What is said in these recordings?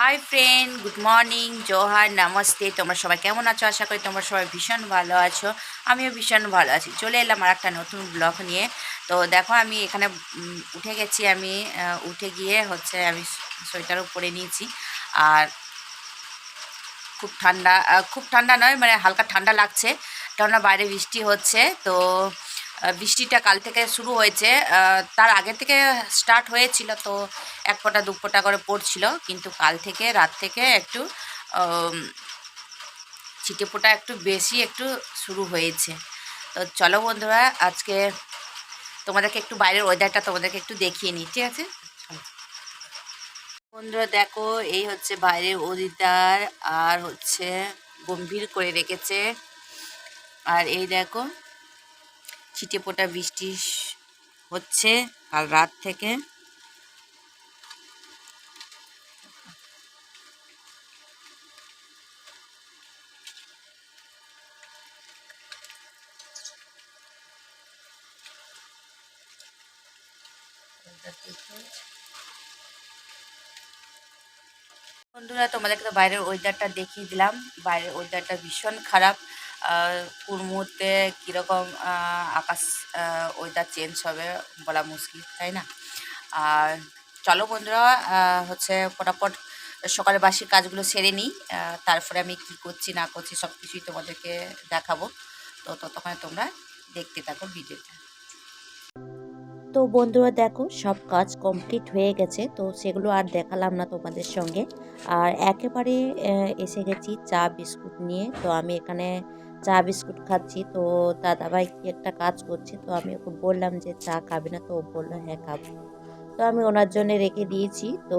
High friend good morning জোহার নমস্তে তোমরা সবাই কেমন আছো? আশা করি তোমরা সবাই ভীষণ ভালো আছো। আমিও ভীষণ ভালো আছি। চলে এলাম আর একটা নতুন ব্লগ নিয়ে। তো দেখো, আমি এখানে উঠে গেছি আমি উঠে গিয়ে হচ্ছে আমি সোয়েটারও পরে নিয়েছি। আর খুব ঠান্ডা খুব ঠান্ডা নয় মানে হালকা ঠান্ডা লাগছে। কেননা বাইরে বৃষ্টি হচ্ছে, তো বৃষ্টিটা কাল থেকে শুরু হয়েছে। তার আগে থেকে স্টার্ট হয়েছিল তো এক ফোঁটা দু ফোঁটা করে পড়ছিল। কিন্তু কাল থেকে রাত থেকে একটু আম, ছিটে ফোঁটা একটু বেশি একটু শুরু হয়েছে। তো চলো বন্ধুরা আজকে তোমাদেরকে একটু বাইরের ওয়েদারটা তোমাদেরকে একটু দেখিয়ে নিই ঠিক আছে? বন্ধুরা দেখো এই হচ্ছে বাইরের ওয়েদার আর হচ্ছে গম্ভীর করে রেখেছে। আর এই দেখো ছিটে ফোঁটা বৃষ্টি হচ্ছে কাল রাত থেকে। বন্ধুরা, তোমাদেরকে তো বাইরের ওয়েদারটা দেখিয়ে দিলাম। বাইরের ওয়েদারটা ভীষণ খারাপ। কোন মুহূর্তে কীরকম আকাশ ওয়েদার চেঞ্জ হবে বলা মুশকিল, তাই না? আর চলো বন্ধুরা হচ্ছে ফটাফট সকালে বাসি কাজগুলো সেরে নিই। তারপরে আমি কি করছি, না করছি সব কিছুই তোমাদেরকে দেখাবো। তো ততক্ষণে তোমরা দেখতে থাকো ভিডিওটা। তো বন্ধুরা দেখো, সব কাজ কমপ্লিট হয়ে গেছে, তো সেগুলো আর দেখালাম না তোমাদের সঙ্গে। আর একেবারে এসে গেছি চা বিস্কুট নিয়ে। তো আমি এখানে চা বিস্কুট খাচ্ছি, তো দাদাভাই কি একটা কাজ করছে, তো আমি ওকে বললাম যে, চা খাবে না? তো ও বলল হ্যাঁ খাব। তো আমি ওনার জন্য রেখে দিয়েছি, তো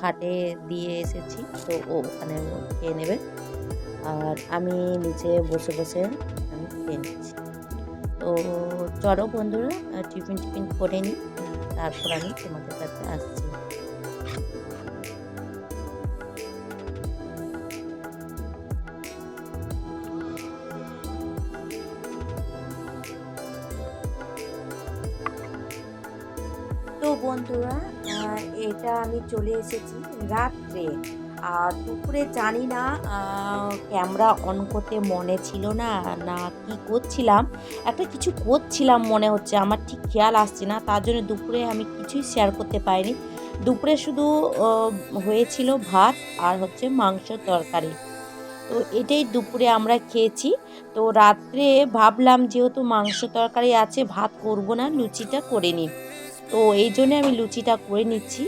খাটে দিয়ে এসেছি, তো ও ওখানে খেয়ে নেবে। আর আমি নিচে বসে বসে আমি খেয়ে নিচ্ছি। তো চলো বন্ধুরা টিফিন টিফিন করে নিই, তারপর আমি তোমাদের কাছে আসছি। তো বন্ধুরা এটা আমি চলে এসেছি রাত্রে। আর দুপুরে জানি না ক্যামেরা অন করতে মনে ছিল না না কি করছিলাম। একটা কিছু করছিলাম মনে হচ্ছে, আমার ঠিক খেয়াল আসছে না, তার জন্য দুপুরে আমি কিছুই শেয়ার করতে পারিনি। দুপুরে শুধু হয়েছিল ভাত আর হচ্ছে মাংস তরকারি। তো এটাই দুপুরে আমরা খেয়েছি। তো রাত্রে ভাবলাম যেহেতু মাংস তরকারি আছে, ভাত করব না, লুচিটা করে নিই। তো এই জন্যে আমি লুচিটা করে নিচ্ছি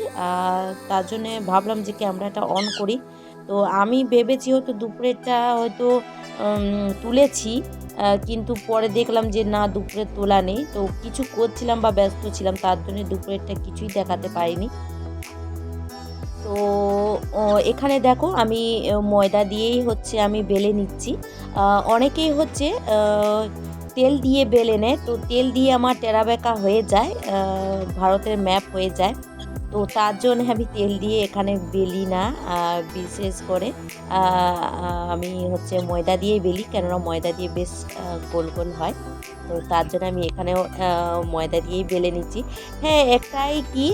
তার জন্যে ভাবলাম যে ক্যামেরাটা অন করি। তো আমি ভেবেছি হয়তো দুপুরেরটা হয়তো তুলেছি কিন্তু পরে দেখলাম যে না, দুপুরে তোলা নেই। তো কিছু করছিলাম বা ব্যস্ত ছিলাম, তার জন্য দুপুরেরটা কিছুই দেখাতে পারিনি। তো এখানে দেখো আমি ময়দা দিয়েই হচ্ছে আমি বেলে নিচ্ছি। অনেকেই হচ্ছে তেল দিয়ে বেলে নেয় তো তেল দিয়ে আমার টেরাবেকা হয়ে যায় ভারতের ম্যাপ হয়ে যায়। তো তার জন্য আমি তেল দিয়ে এখানে বেলি না বিশেষ করে আমি হচ্ছে ময়দা দিয়ে বেলি, কেননা ময়দা দিয়ে বেশ গোল গোল হয়। তো তার জন্য আমি এখানেও ময়দা দিয়েই বেলে নিচ্ছি। হ্যাঁ একটাই কি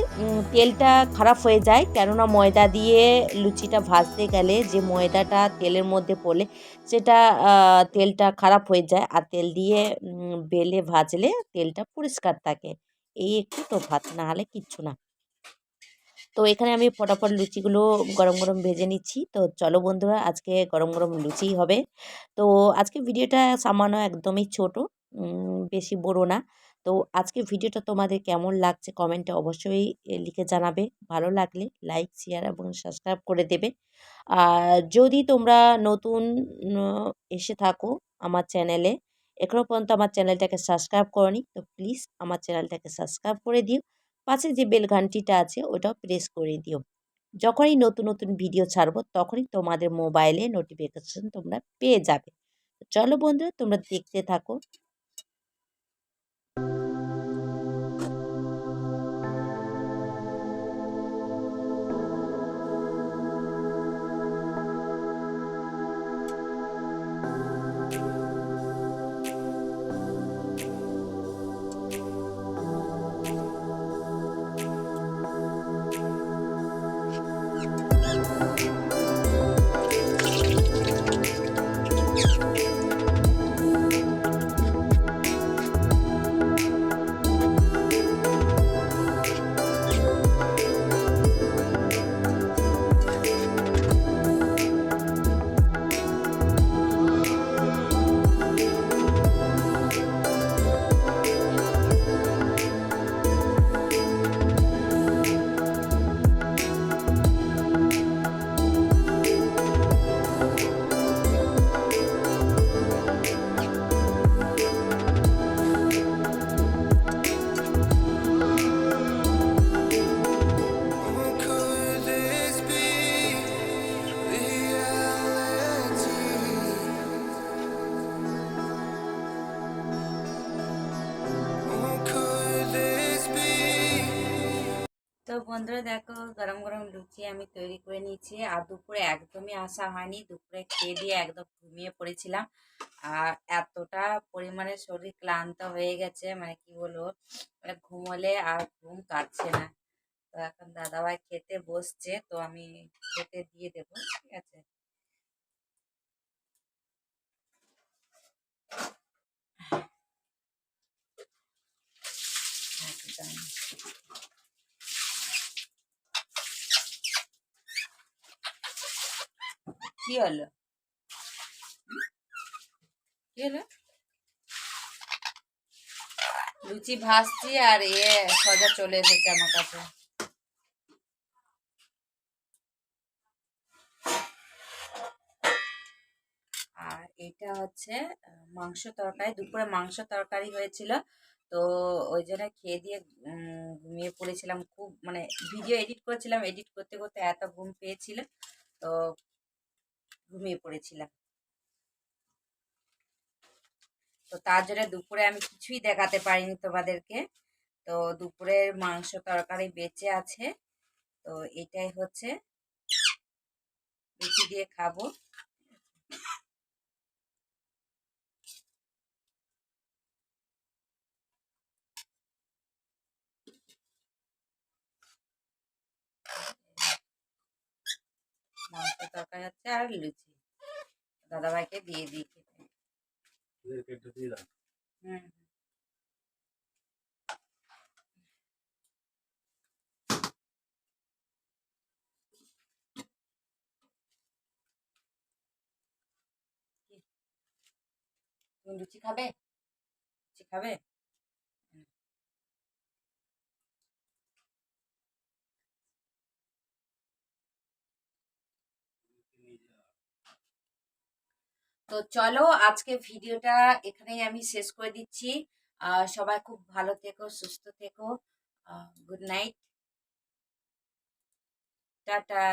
তেলটা খারাপ হয়ে যায়, কেননা ময়দা দিয়ে লুচিটা ভাজতে গেলে যে ময়দাটা তেলের মধ্যে পড়লে সেটা তেলটা খারাপ হয়ে যায়। আর তেল দিয়ে বেলে ভাজলে তেলটা পরিষ্কার থাকে। এই একটু তো ভাত, না হলে কিচ্ছু না। তো এখানে আমি ফটাফট লুচিগুলো গরম গরম ভেজে নিচ্ছি। তো চলো বন্ধুরা, আজকে গরম গরম লুচিই হবে। তো আজকে ভিডিওটা সামান্য একদমই ছোট। বেশি বড় না। তো আজকে ভিডিওটা তোমাদের কেমন লাগছে কমেন্টে অবশ্যই লিখে জানাবে। ভালো লাগলে লাইক শেয়ার এবং সাবস্ক্রাইব করে দেবে। আর যদি তোমরা নতুন এসে থাকো আমার চ্যানেলে এখনও পর্যন্ত আমার চ্যানেলটাকে সাবস্ক্রাইব করনি, তো প্লিজ আমার চ্যানেলটাকে সাবস্ক্রাইব করে দিও। পাশে যে বেল ঘন্টিটা আছে, ওটাও প্রেস করে দিও। যখনই নতুন নতুন ভিডিও ছাড়বো, তখনই তোমাদের মোবাইলে নোটিফিকেশন তোমরা পেয়ে যাবে। চলো বন্ধুরা, তোমরা দেখতে থাকো। তো বন্ধুরা দেখো, গরম গরম লুচি আমি তৈরি করে নিয়েছি। আর দুপুরে একদমই আসা হয়নি। দুপুরে খেয়ে দিয়ে একদম ঘুমিয়ে পড়েছিলাম। আর এতটা পরিমাণে শরীর ক্লান্ত হয়ে গেছে মানে কি বলব মানে ঘুমোলে আর ঘুম কাটছে না। তো এখন দাদাভাই খেতে বসছে, তো আমি খেতে দিয়ে দেবো, ঠিক আছে? একদম। হলো লুচি ভাজছি আর এ সোজা চলে এসেছে আমার কাছে। আর এটা হচ্ছে মাংস তরকারি। দুপুরে মাংস তরকারি হয়েছিল। তো ওই জন্য খেয়ে দিয়ে ঘুমিয়ে পড়েছিলাম। খুব মানে ভিডিও এডিট করেছিলাম। এডিট করতে করতে এত ঘুম পেয়েছিল। তো ঘুমিয়ে পড়েছিলাম। তো তার জন্য দুপুরে আমি কিছুই দেখাতে পারিনি তোমাদেরকে। তো দুপুরের মাংস তরকারি বেঁচে আছে। তো এটাই হচ্ছে। লুচি দিয়ে খাব। মাংস তরকারি হচ্ছে আর লুচি। দাদাভাইকে দিয়ে দিই খেতে। হুম। লুচি খাবে? লুচি খাবে? তো চলো আজকে ভিডিওটা এখানেই আমি শেষ করে দিচ্ছি। সবাই খুব ভালো থেকো, সুস্থ থেকো। Good night ta-ta.